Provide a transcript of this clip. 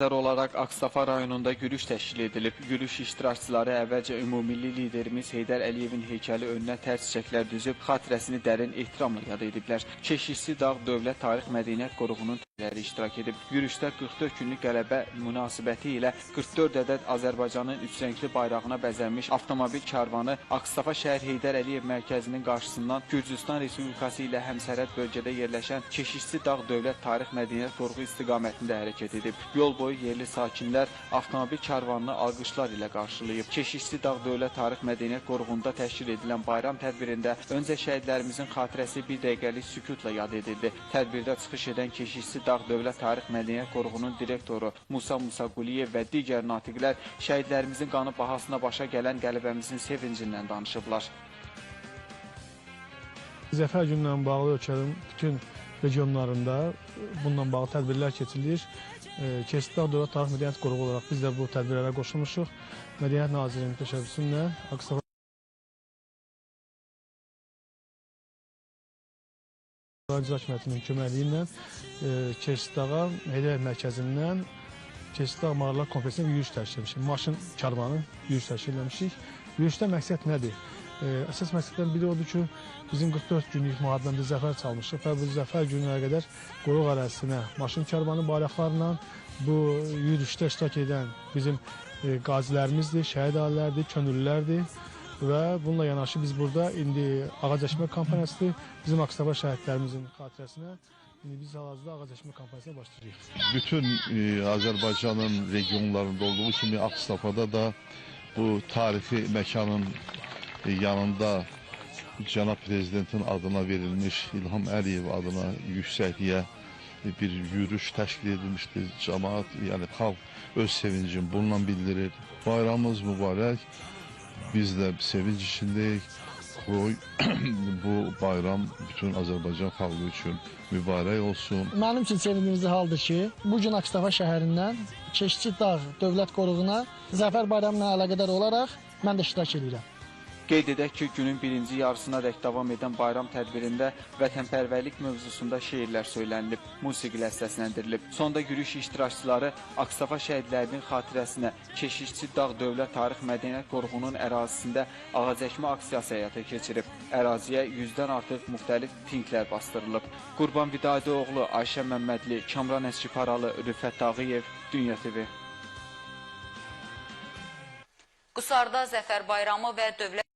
Nəzər olaraq Aksafa rayonunda yürüyüş təşkil edilib. Yürüyüş iştirakçıları əvvəlcə ümummilli liderimiz Heydər Əliyevin heykəli önünə tərs çiçəklər düzüb, xatirəsini dərin ehtiramla yad ediblər. Keşişli Dağ Dövlət Tarix Mədəniyyət Qoruğunun iştirak edib. Yürüyüşdə 44 günlük qələbə münasibəti ilə 44 ədəd Azərbaycanın üç rəngli bayrağına bəzənmiş avtomobil karvanı Aksafa şəhər Heydər Əliyev mərkəzinin qarşısından Gürcüstan Respublikası ilə həmsərhəd bölgədə yerləşən Keşişli Dağ Dövlət Tarix Mədəniyyət Qoruğu istiqamətində hərəkət edib. Yol boyu yerli sakinlər avtomobil karvanını alqışlar ilə qarşılayıb. Keşişli Dağ Dövlət Tarix Mədəniyyət Qoruğunda təşkil edilən bayram tədbirində öncə şəhidlərimizin xatirəsi bir dəqiqəlik sükutla yad edildi. Tədbirdə çıxış edən Keşişli Dağ Dövlət Tarix Mədəniyyət Qoruğunun direktoru Musa Musaquliyev və digər natiqlər şəhidlərimizin qanı bahasına başa gələn qələbəmizin sevincindən danışıblar. Zəfər günlə bağlı ölkənin bütün regionlarında bununla bağlı tədbirlər keçirilir. Keçid Dağ Dövlət Tarix Mədəniyyət Qoruğu olaraq biz də bu tədbirlərə qoşulmuşuq. Mədəniyyət Nazirliyinin təşəbbüsü ilə İcra Hakimiyyətinin köməkliyi ilə Keçid Dağa Heydər mərkəzindən Keçid Dağ Mağaralar Kompleksinə yürüyüş təşkil etmişik. Maşın karvanı yürüyüş təşkil etmişik. Yürüyüşdə məqsəd nədir? Ə, Əsas məqsədlərdən biri odur ki, bizim 44 günlük müharibədən bir zəfər çalmışıq və bu zəfər gününə qədər qoruq ərazisinə maşın karvanı bayraqlarla bu yürüyüşdə iştirak edən bizim e, qazilərimizdir, şəhid ailələrdir, könüllülərdir və bununla yanaşı biz burada indi ağac əkmə kampaniyasıdır. Bizim Aksafa şəhidlərimizin xatirəsinə indi biz hal-hazırda ağac əkmə kampaniyasına başlayırıq. bütün e, Azərbaycanın regionlarında olduğu kimi Ağstafada da bu tarixi məkanın e, yanında Cənab Prezidentin adına verilmiş İlham Əliyev adına yüksəkliyə bir yürüyüş təşkil edilmişdir. Cəmaat, yəni xalq öz sevincini bununla bildirir. Bayramımız mübarək. Biz də sevinç içindəyik. Qoy bu bayram bütün Azərbaycan xalqı üçün mübarək olsun. Mənim üçün sevindirici haldır ki, bu gün Akstafa şəhərindən Keşçi Dağ Dövlət Qoruğuna Zəfər bayramı ilə əlaqədar olaraq mən də iştirak edirəm. Qeyd edək ki, günün birinci yarısına dək davam edən bayram tədbirində vətənpərvərlik mövzusunda şeirlər söylənilib, musiqilə səsləndirilib. Sonda yürüyüş iştirakçıları Aksafa şəhidlərinin xatirəsinə Keşişçi Dağ Dövlət Tarix Mədəniyyət Qoruğunun ərazisində ağac əkmə aksiyası həyata keçirib. Əraziyə 100-dən artıq müxtəlif pinklər bastırılıb. Qurban Vidadioğlu, Ayşə Məmmədli, Kamran Əskiparalı, Rüfət Tağıyev, Dünya TV. Qusarda Zəfər bayramı və dövlət